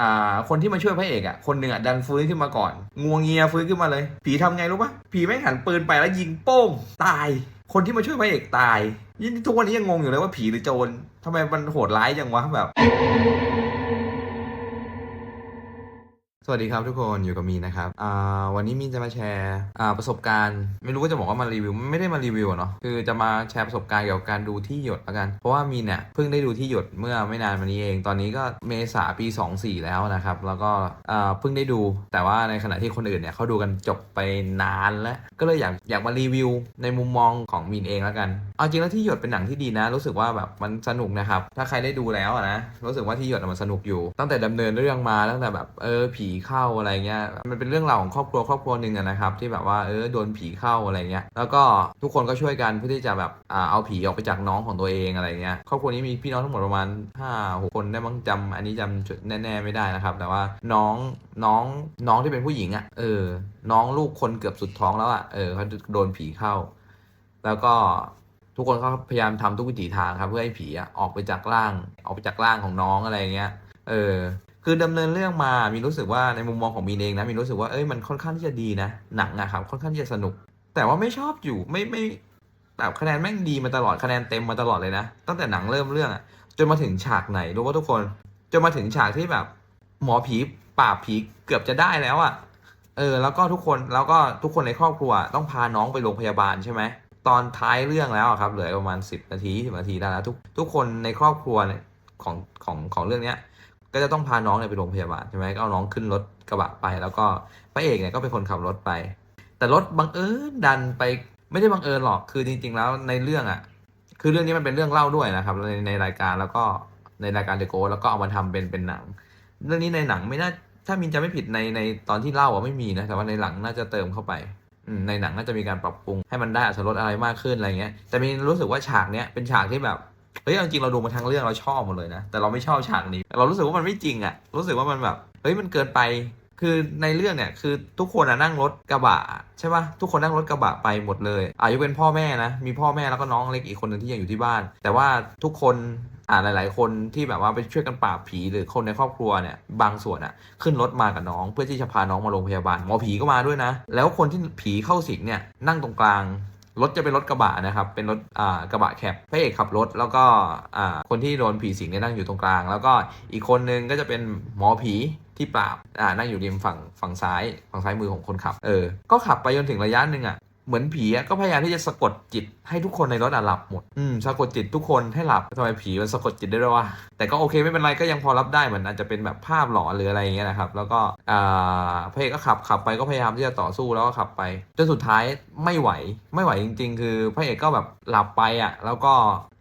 อ่าคนที่มาช่วยพระเอกอะคนหนึ่งอะดันฟื้นขึ้นมาก่อนงวงเงียฟื้นขึ้นมาเลย ผีทำไงรู้ปะผีแม่งหันปืนไปแล้วยิงโป้งตาย คนที่มาช่วยพระเอกตายยิ่งทุกวันนี้ยังงงอยู่เลยว่าผีหรือโจรทำไมมันโหดร้ายจังวะแบบ สวัสดีครับทุกคนอยู่กับมีนะครับวันนี้มีจะมาแชร์ประสบการณ์ ไม่รู้ว่าจะบอกว่ามารีวิวไม่ได้มารีวิวเนาะคือจะมาแชร์ประสบการณ์เกี่ยวกับการดูที่หยดละกัน เพราะว่ามีเนี่ยเพิ่งได้ดูที่หยดเมื่อไม่นานมานี้เอง ตอนนี้ก็เมษาปี 24 แล้วนะครับ แล้วก็เพิ่งได้ดู แต่ว่าในขณะที่คนอื่นเนี่ยเขาดูกันจบไปนานแล้วก็เลยอยากอยากมารีวิวในมุมมองของมีนเองล้วกันเอาจริงแล้วที่หยดเป็นหนังที่ดีนะ รู้สึกว่าแบบมันสนุกนะครับถ้าใครได้ดูแล้วนะรู้สึกว่าที่หยดมันสนุกอยู่ ตั้งแต่ดำเนินเรื่องมาตั้งแต่แบบเออผีเข้าอะไรเงี้ยมันเป็นเรื่องราวของครอบครัวครอบครัวหนึ่งนะครับที่แบบว่าเออโดนผีเข้าอะไรเงี้ยแล้วก็ทุกคนก็ช่วยกันเพื่อที่จะแบบอ่าเอาผีออกไปจากน้องของตัวเองอะไรเงี้ยครอบครัวนี้มีพี่น้องทั้งหมดประมาณห้าหกคนได้มั้งจำอันนี้จำจุดแน่ ๆ ไม่ได้นะครับ แต่ว่าน้องน้องน้องที่เป็นผู้หญิงอะเออ น้องลูกคนเกือบสุดท้องแล้วอะเออเขาโดนผีเข้า แล้วก็ทุกคนก็พยายามทำทุกวิถีทางครับ เพื่อให้ผีอะออกไปจากร่าง ออกไปจากร่างของน้องอะไรเงี้ย เออ คือดำเนินเรื่องมามีรู้สึกว่าในมุมมองของมีนเองนะมีรู้สึกว่าเอ้ยมันค่อนข้างที่จะดีนะหนังอะครับค่อนข้างที่จะสนุก แต่ว่าไม่ชอบอยู่ไม่ไม่แบบคะแนนแม่งดีมาตลอดคะแนนเต็มมาตลอดเลยนะ ตั้งแต่หนังเริ่มเรื่องอะจนมาถึงฉากไหนรู้ว่าทุกคน จนมาถึงฉากที่แบบ หมอผีปราบผีเกือบจะได้แล้วอะเออแล้วก็ทุกคนแล้วก็ทุกคนในครอบครัวต้องพาน้องไปโรงพยาบาลใช่ไหมตอนท้ายเรื่องแล้วครับเหลือประมาณ 10 นาที20นาทีได้แล้วทุกทุกคนในครอบครัวของของของเรื่องเนี้ย ก็จะต้องพาน้องเนี่ยไปโรงพยาบาลใช่ไหมก็เอาน้องขึ้นรถกระบะไป แล้วก็พระเอกเนี่ยก็เป็นคนขับรถไป แต่รถบังเอิญดันไปไม่ได้บังเอิญหรอกคือจริง ๆ แล้วในเรื่องอะ คือเรื่องนี้มันเป็นเรื่องเล่าด้วยนะครับในในรายการแล้วก็ในรายการเดโกแล้วก็เอามาทำเป็นเป็นหนัง เรื่องนี้ในหนังไม่น่าถ้ามินจะไม่ผิดในในตอนที่เล่าอะไม่มีนะแต่ว่าในหลังน่าจะเติมเข้าไปในหนังน่าจะมีการปรับปรุงให้มันได้อรรถรสอะไรมากขึ้นอะไรเงี้ยแต่มินรู้สึกว่าฉากเนี้ยเป็นฉากที่แบบ เฮ้ยจริงเราดูมาทั้งเรื่องเราชอบหมดเลยนะ แต่เราไม่ชอบฉากนี้ เรารู้สึกว่ามันไม่จริงอะรู้สึกว่ามันแบบเฮ้ยมันเกินไปคือในเรื่องเนี่ยคือทุกคนนั่งรถกระบะใช่ปะทุกคนนั่งรถกระบะไปหมดเลยอายุเป็นพ่อแม่นะ มีพ่อแม่แล้วก็น้องเล็กอีกคนหนึ่งที่ยังอยู่ที่บ้าน แต่ว่าทุกคนอ่าหลาย ๆ คนที่แบบว่าไปช่วยกันปราบผีหรือคนในครอบครัวเนี่ยบางส่วนอะขึ้นรถมากับน้องเพื่อที่จะพาน้องมาโรงพยาบาลหมอผีก็มาด้วยนะ แล้วคนที่ผีเข้าสิงเนี่ยนั่งตรงกลาง รถจะเป็นรถกระบะนะครับ เป็นรถอ่ากระบะแคปพระเอกขับรถ แล้วก็อ่าคนที่โดนผีสิงเนี่ยนั่งอยู่ตรงกลาง แล้วก็อีกคนนึงก็จะเป็นหมอผีที่ปราบอ่านั่งอยู่ริมฝั่งฝั่งซ้าย ฝั่งซ้ายมือของคนขับ เออ ก็ขับไปจนถึงระยะหนึ่งอะ เหมือนผีอะก็พยายามที่จะสะกดจิตให้ทุกคนในรถอะหลับหมด อืมสะกดจิตทุกคนให้หลับทำไมผีมันสะกดจิตได้ด้วยวะ แต่ก็โอเคไม่เป็นไรก็ยังพอรับได้เหมือนอาจจะเป็นแบบภาพหลอนหรืออะไรอย่างเงี้ยนะครับ แล้วก็อ่าพระเอกก็ขับขับไปก็พยายามที่จะต่อสู้แล้วก็ขับไปจนสุดท้ายไม่ไหวไม่ไหวจริง ๆ คือพระเอกก็แบบหลับไปอะ แล้วก็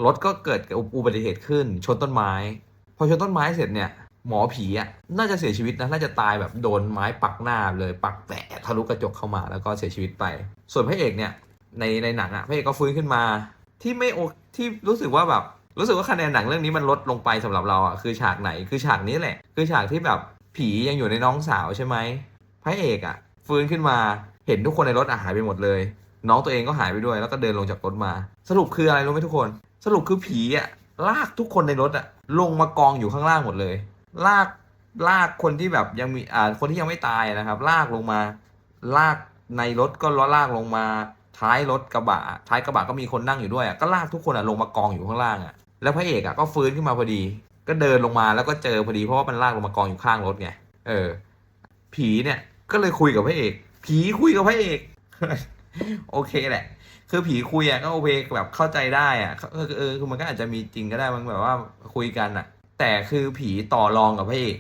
รถก็เกิดอุบัติเหตุขึ้นชนต้นไม้ พอชนต้นไม้เสร็จเนี่ย หมอผีอะน่าจะเสียชีวิตนะน่าจะตายแบบโดนไม้ปักหน้าเลยปักแปะทะลุกระจกเข้ามาแล้วก็เสียชีวิตไป ส่วนพระเอกเนี่ยในในหนังอะพระเอกก็ฟื้นขึ้นมาที่ไม่โอที่รู้สึกว่าแบบรู้สึกว่าคะแนนหนังเรื่องนี้มันลดลงไปสำหรับเราอะคือฉากไหนคือฉากนี้แหละ คือฉากที่แบบผียังอยู่ในน้องสาวใช่ไหมพระเอกอะฟื้นขึ้นมาเห็นทุกคนในรถอะหายไปหมดเลย น้องตัวเองก็หายไปด้วยแล้วก็เดินลงจากรถมา สรุปคืออะไรรู้ไหมทุกคน สรุปคือผีอะลากทุกคนในรถอะลงมากองอยู่ข้างล่างหมดเลย ลากลากคนที่แบบยังมีอ่าคนที่ยังไม่ตายนะครับ ลากลงมา ลากในรถก็ล้อลากลงมา ท้ายรถกระบะ ท้ายกระบะก็มีคนนั่งอยู่ด้วยอะก็ลากทุกคนอะลงมากองอยู่ข้างล่างอะแล้วพระเอกอะก็ฟื้นขึ้นมาพอดี ก็เดินลงมาแล้วก็เจอพอดีเพราะว่ามันลากลงมากองอยู่ข้างรถไงเออ ผีเนี่ยก็เลยคุยกับพระเอก ผีคุยกับพระเอก โอเคแหละ คือผีคุยอะก็โอเคแบบเข้าใจได้อะเออเออคือมันก็อาจจะมีจริงก็ได้มันแบบว่าคุยกันอะ แต่คือผีต่อรองกับพระเอก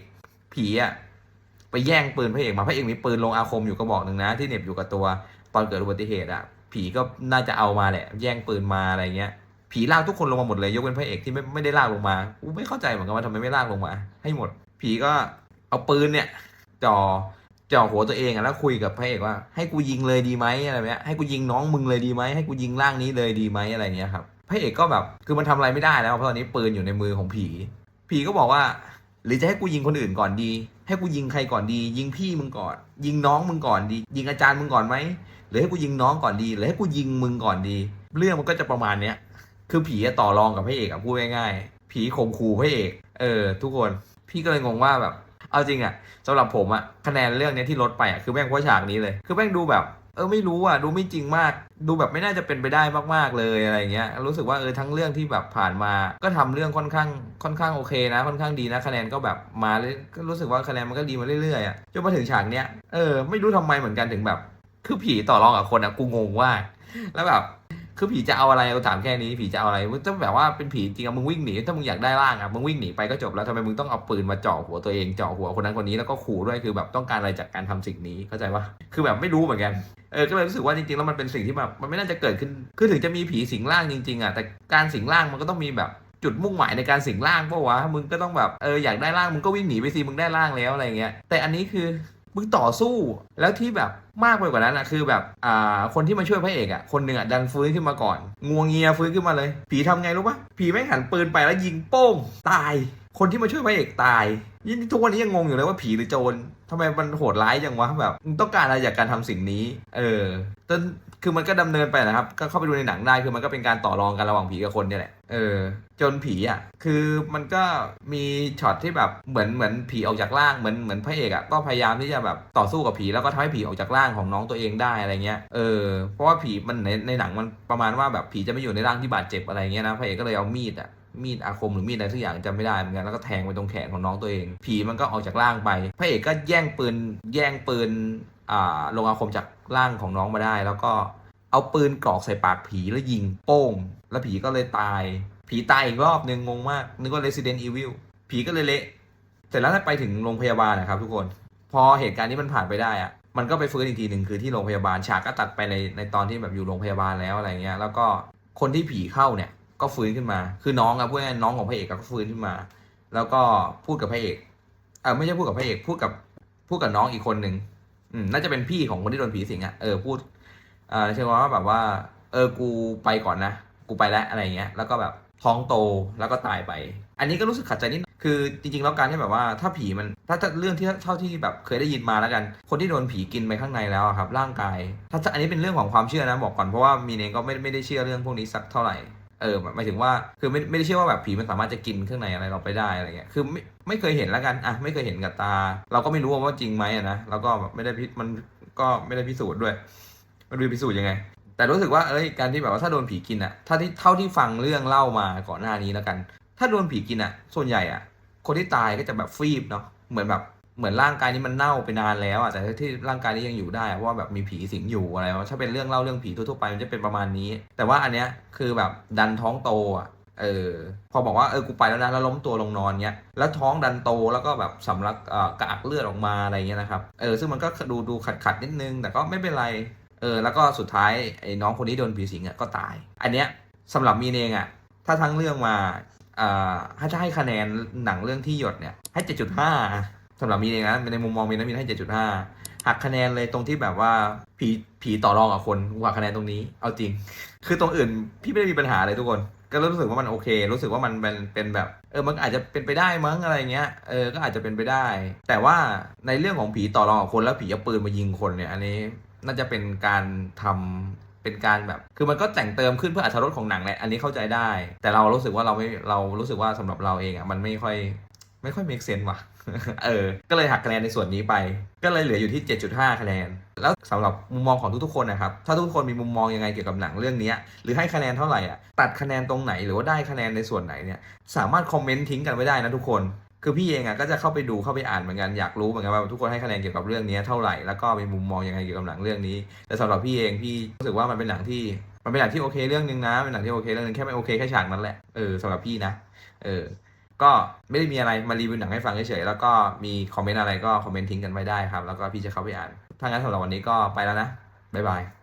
ผีอะไปแย่งปืนพระเอกมาพระเอกมีปืนลงอาคมอยู่กระบอกหนึ่งนะ ที่เหน็บอยู่กับตัวตอนเกิดอุบัติเหตุอะผีก็น่าจะเอามาแหละ แย่งปืนมาอะไรเงี้ย ผีลากทุกคนลงมาหมดเลยยกเว้นพระเอกที่ไม่ไม่ได้ลากลงมากูไม่เข้าใจเหมือนกันว่าทำไมไม่ลากลงมา ให้หมด ผีก็เอาปืนเนี่ยจ่อจ่อหัวตัวเองอะแล้วคุยกับพระเอกว่าให้กูยิงเลยดีไหมอะไรเงี้ยให้กูยิงน้องมึงเลยดีไหมให้กูยิงร่างนี้เลยดีไหมอะไรเงี้ยครับพระเอกก็แบบคือมันทำอะไรไม่ได้แล้วเพราะตอนนี้ปืนอยู่ในมือของผี ผีก็บอกว่า หรือจะให้กูยิงคนอื่นก่อนดี ให้กูยิงใครก่อนดี ยิงพี่มึงก่อน ยิงน้องมึงก่อนดี ยิงอาจารย์มึงก่อนไหมหรือให้กูยิงน้องก่อนดี หรือให้กูยิงมึงก่อนดี เรื่องมันก็จะประมาณเนี้ยคือผีต่อรองกับพระเอกอะพูดง่ายๆผีข่มขู่พระเอก เออ ทุกคนพี่ก็เลยงงว่าแบบ เอาจริงอะสำหรับผมอะคะแนนเรื่องนี้ที่ลดไปอะคือแม่งเพราะฉากนี้เลย คือแม่งดูแบบ เออไม่รู้อะดูไม่จริงมาก ดูแบบไม่น่าจะเป็นไปได้มากๆเลยอะไรเงี้ยรู้สึกว่าเออทั้งเรื่องที่แบบผ่านมา ก็ทำเรื่องค่อนข้างค่อนข้างโอเคนะ ค่อนข้างดีนะคะแนนก็แบบมาเลยก็รู้สึกว่าคะแนนมันก็ดีมาเรื่อยๆอะจนมาถึงฉากเนี้ยเออไม่รู้ทำไมเหมือนกันถึงแบบ คือผีต่อรองกับคนอะกูงงว่า แล้วแบบ คือผีจะเอาอะไรเอาถามแค่นี้ผีจะเอาอะไรมึงต้องแบบว่าเป็นผีจริงอะมึงวิ่งหนีถ้ามึงอยากได้ร่างอะมึงวิ่งหนีไปก็จบแล้วทำไมมึงต้องเอาปืนมาเจาะหัวตัวเองเจาะหัวคนนั้นคนนี้แล้วก็ขู่ด้วยคือแบบต้องการอะไรจากการทำสิ่งนี้เข้าใจปะคือแบบไม่รู้เหมือนกันเออก็เลยรู้สึกว่าจริงๆแล้วมันเป็นสิ่งที่แบบมันไม่น่าจะเกิดขึ้นคือถึงจะมีผีสิงร่างจริงๆอะแต่การสิงร่างมันก็ต้องมีแบบจุดมุ่งหมายในการสิงร่างเพราะวะมึงก็ต้องแบบเอออยากได้ร่างมึงก็วิ่งหนีไปสิมึงได้ร่างแล้วอะไรเงี้ยแต่อันนี้คือ มึงต่อสู้แล้วที่แบบมากไปกว่านั้นอะคือแบบอ่าคนที่มาช่วยพระเอกอะคนหนึ่งอะดันฟื้นขึ้นมาก่อนงวงเงียฟื้นขึ้นมาเลย ผีทำไงรู้ปะผีแม่งหันปืนไปแล้วยิงโป้งตาย คนที่มาช่วยพระเอกตาย ยิ่งทุกวันนี้ยังงงอยู่เลยว่าผีหรือโจรทำไมมันโหดร้ายจังวะแบบต้องการอะไรจากการทำสิ่งนี้ เออจนคือมันก็ดำเนินไปนะครับ ก็เข้าไปดูในหนังได้คือมันก็เป็นการต่อรองกันระหว่างผีกับคนเนี่ยแหละเออจนผีอะคือมันก็มีช็อตที่แบบเหมือนเหมือนผีออกจากร่างเหมือนเหมือนพระเอกอะก็พยายามที่จะแบบต่อสู้กับผีแล้วก็ทำให้ผีออกจากร่างของน้องตัวเองได้อะไรเงี้ยเออเพราะว่าผีมันในในหนังมันประมาณว่าแบบผีจะไม่อยู่ในร่างที่บาดเจ็บอะไรเงี้ยนะพระเอกก็เลยเอามีดอะ มีดอาคมหรือมีดอะไรสักอย่างจำไม่ได้เหมือนกันแล้วก็แทงไปตรงแขนของน้องตัวเอง ผีมันก็ออกจากร่างไปพระเอกก็แย่งปืนแย่งปืนอ่าลงอาคมจากร่างของน้องมาได้ แล้วก็เอาปืนกรอกใส่ปากผีแล้วยิงโป้ง แล้วผีก็เลยตาย ผีตายอีกรอบนึงงงมากนึกว่า Resident Evil ผีก็เลยเละเสร็จแล้วไปถึงโรงพยาบาลนะครับทุกคน พอเหตุการณ์นี้มันผ่านไปได้อะมันก็ไปฟื้นอีกทีหนึ่งคือที่โรงพยาบาลฉากก็ตัดไปในในตอนที่แบบอยู่โรงพยาบาลแล้วอะไรเงี้ยแล้วก็คนที่ผีเข้าเนี่ย ก็ฟื้นขึ้นมา คือน้องอะพูดง่ายน้องของพระเอกก็ฟื้นขึ้นมา แล้วก็พูดกับพระเอกเออไม่ใช่พูดกับพระเอกพูดกับพูดกับน้องอีกคนหนึ่งอืมน่าจะเป็นพี่ของคนที่โดนผีสิงอะเออพูดอ่าเชื่อว่าแบบว่า เออกูไปก่อนนะกูไปแล้วอะไรเงี้ย แล้วก็แบบท้องโตแล้วก็ตายไป อันนี้ก็รู้สึกขัดใจนิดคือจริงๆแล้วการที่แบบว่าถ้าผีมันถ้าเรื่องที่เท่าที่แบบเคยได้ยินมาแล้วกัน คนที่โดนผีกินไปข้างในแล้วครับร่างกาย ถ้าอันนี้เป็นเรื่องของความเชื่อนะบอกก่อนเพราะว่ามีเองก็ไม่ไม่ได้เชื่อเรื่องพวกนี้สักเท่าไหร่ เออหมายถึงว่าคือไม่ไม่ได้เชื่อว่าแบบผีมันสามารถจะกินเครื่องในอะไรเราไปได้อะไรเงี้ยคือไม่ไม่เคยเห็นแล้วกันอะไม่เคยเห็นกับตา เราก็ไม่รู้ว่าจริงไหมอะนะแล้วก็แบบไม่ได้พิมันก็ไม่ได้พิสูจน์ด้วย มันดูพิสูจน์ยังไง แต่รู้สึกว่าเอ้ยการที่แบบว่าถ้าโดนผีกินอะถ้าที่เท่าที่ฟังเรื่องเล่ามาก่อนหน้านี้แล้วกัน ถ้าโดนผีกินอะ ส่วนใหญ่อะ คนที่ตายก็จะแบบฟีบเนาะเหมือนแบบ เหมือนร่างกายนี้มันเน่าไปนานแล้วอะแต่ที่ร่างกายนี้ยังอยู่ได้เพราะว่าแบบมีผีสิงอยู่อะไรวะถ้าเป็นเรื่องเล่าเรื่องผีทั่วๆไปมันจะเป็นประมาณนี้ แต่ว่าอันเนี้ยคือแบบดันท้องโตอะเออพอบอกว่าเออกูไปแล้วนะแล้วล้มตัวลงนอนเนี้ยแล้วท้องดันโตแล้วก็แบบสำลักเอ่อกระอักเลือดออกมาอะไรเงี้ยนะครับเออซึ่งมันก็ดูดูขัดขัดนิดนึง แต่ก็ไม่เป็นไรเออแล้วก็สุดท้ายไอ้น้องคนนี้โดนผีสิงอะก็ตาย อันเนี้ยสำหรับมีนเองอะถ้าทั้งเรื่องมาอ่าถ้าจะให้คะแนนหนังเรื่องที่หยดเนี่ยให้7.5 สำหรับมีนเองนะในมุมมองมีนนะมีนให้7.5หักคะแนนเลยตรงที่แบบว่าผีผีต่อรองกับคนหักคะแนนตรงนี้ เอาจริง คือตรงอื่นพี่ไม่ได้มีปัญหาเลยทุกคน ก็รู้สึกว่ามันโอเค รู้สึกว่ามันเป็นเป็นแบบเออมันอาจจะเป็นไปได้มั้งอะไรเงี้ยเออก็อาจจะเป็นไปได้ แต่ว่าในเรื่องของผีต่อรองกับคนแล้วผีเอาปืนมายิงคนเนี่ยอันนี้น่าจะเป็นการทำเป็นการแบบ คือมันก็แต่งเติมขึ้นเพื่ออรรรสของหนังแหละอันนี้เข้าใจได้ แต่เรารู้สึกว่าเราไม่เรารู้สึกว่าสำหรับเราเองอะมันไม่ค่อยไม่ค่อย make sense ว่ะ เออ ก็เลยหักคะแนนในส่วนนี้ไป ก็เลยเหลืออยู่ที่ 7.5 คะแนน แล้วสำหรับมุมมองของทุกๆคนนะครับ ถ้าทุกคนมีมุมมองยังไงเกี่ยวกับหนังเรื่องนี้ หรือให้คะแนนเท่าไหร่อะ ตัดคะแนนตรงไหนหรือว่าได้คะแนนในส่วนไหนเนี่ย สามารถคอมเมนต์ทิ้งกันไว้ได้นะทุกคน คือพี่เองอะก็จะเข้าไปดูเข้าไปอ่านเหมือนกัน อยากรู้เหมือนกันว่าทุกคนให้คะแนนเกี่ยวกับเรื่องนี้เท่าไหร่ แล้วก็มีมุมมองยังไงเกี่ยวกับหนังเรื่องนี้ แต่สำหรับพี่เองพี่รู้สึกว่ามันเป็นหนังที่ มันเป็นหนังที่โอเคเรื่องนึงนะ เป็นหนังที่โอเคเรื่องนึงแค่ไม่โอเคแค่ฉากนั้นแหละ เออสำหรับพี่นะ เออ ก็ไม่ได้มีอะไรมารีวิวหนังให้ฟังเฉยๆแล้วก็มีคอมเมนต์อะไรก็คอมเมนต์ทิ้งกันไว้ได้ครับ แล้วก็พี่จะเข้าไปอ่าน ถ้างั้นสำหรับวันนี้ก็ไปแล้วนะบ๊ายบาย